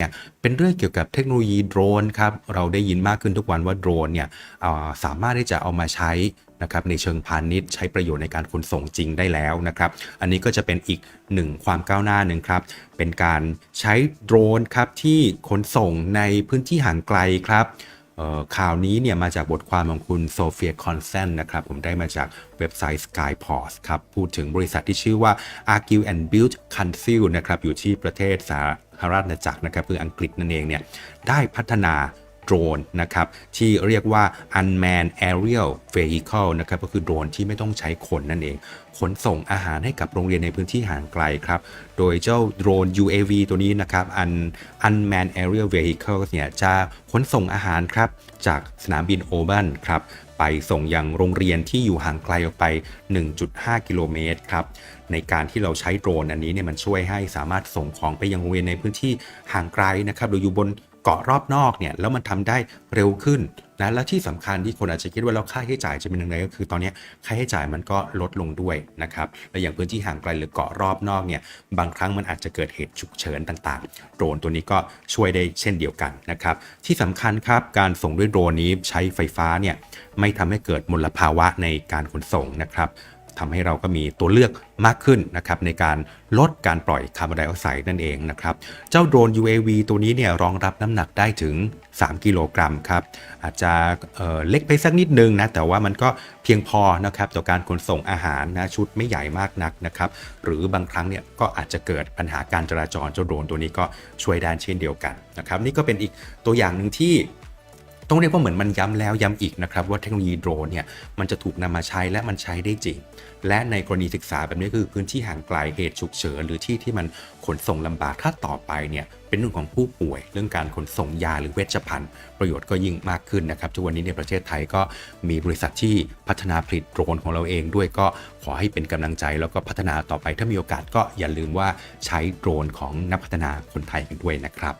เนี่ยเป็นเรื่องเกี่ยวกับเทคโนโลยีโดรนครับเราได้ยินมากขึ้นทุกวันว่าโดรนเนี่ยาสามารถที่จะเอามาใช้นะครับในเชิงพาณิชย์ใช้ประโยชน์ในการขนส่งจริงได้แล้วนะครับอันนี้ก็จะเป็นอีกหนึ่งความก้าวหน้าหนึ่งครับเป็นการใช้โดรนครับที่ขนส่งในพื้นที่ห่างไกลครับ ข่าวนี้เนี่ยมาจากบทความของคุณโซเฟียคอนเซนนะครับ ผมได้มาจากเว็บไซต์ Skyports ครับ พูดถึงบริษัทที่ชื่อว่า Argue and Build Council นะครับ อยู่ที่ประเทศสหรณรัฐอาณาจักรนะครับ คืออังกฤษนั่นเองเนี่ย ได้พัฒนา โดรนนะครับที่เรียกว่า unmanned aerial vehicle นะครับก็คือโดรนที่ไม่ต้องใช้คนนั่นเอง ขนส่งอาหารให้กับโรงเรียนในพื้นที่ห่างไกลครับ โดยเจ้าโดรน UAV ตัวนี้นะครับ Un- unmanned aerial vehicle เนี่ยจะขนส่งอาหารครับจากสนามบินโอเบนครับไปส่งยังโรงเรียนที่อยู่ห่างไกลออกไป 1.5 กิโลเมตรครับ ในการที่เราใช้โดรนอันนี้เนี่ยมันช่วยให้สามารถส่งของไปยังโรงเรียนในพื้นที่ห่างไกลนะครับหรืออยู่บน เกาะรอบนอกเนี่ยแล้วมันทำได้เร็วขึ้นนะและที่สำคัญที่คนอาจจะคิดว่าแล้วค่าใช้จ่ายจะเป็นยังไงก็คือตอนนี้ค่าใช้จ่ายมันก็ลดลงด้วยนะครับและอย่างพื้นที่ห่างไกลหรือเกาะรอบนอกเนี่ยบางครั้งมันอาจจะเกิดเหตุฉุกเฉินต่างๆ โดรนตัวนี้ก็ช่วยได้เช่นเดียวกันนะครับที่สำคัญครับการส่งด้วยโดรนนี้ใช้ไฟฟ้าเนี่ยไม่ทำให้เกิดมลภาวะในการขนส่งนะครับ ทำให้เราก็มีตัวเลือกมากขึ้นนะครับในการลดการปล่อยคาร์บอนไดออกไซด์นั่นเองนะครับ เจ้าโดรน UAV ตัวนี้เนี่ยรองรับน้ำหนักได้ถึง 3 กิโลกรัมครับ อาจจะเเล็กไปสักนิดนึงนะ แต่ว่ามันก็เพียงพอนะครับต่อการขนส่งอาหารนะชุดไม่ใหญ่มากนักนะครับ หรือบางครั้งเนี่ยก็อาจจะเกิดปัญหาการจราจรเจ้าโดรนตัวนี้ก็ช่วยได้เช่นเดียวกันนะครับ นี่ก็เป็นอีกตัวอย่างหนึ่งที่ ต้องเรียกว่าเหมือนมันย้ำแล้วย้ำอีกนะครับว่าเทคโนโลยีโดรนเนี่ยมันจะถูกนำมาใช้และมันใช้ได้จริง และในกรณีศึกษาแบบนี้คือพื้นที่ห่างไกลเหตุฉุกเฉินหรือที่ที่มันขนส่งลำบากถ้าต่อไปเนี่ยเป็นเรื่องของผู้ป่วย เรื่องการขนส่งยาหรือเวชภัณฑ์ ประโยชน์ก็ยิ่งมากขึ้นนะครับทุกวันนี้ในประเทศไทยก็มีบริษัทที่พัฒนาผลิตโดรนของเราเองด้วยก็ขอให้เป็นกำลังใจแล้วก็พัฒนาต่อไปถ้ามีโอกาสก็อย่าลืมว่าใช้โดรนของนักพัฒนาคนไทยกันด้วยนะครับ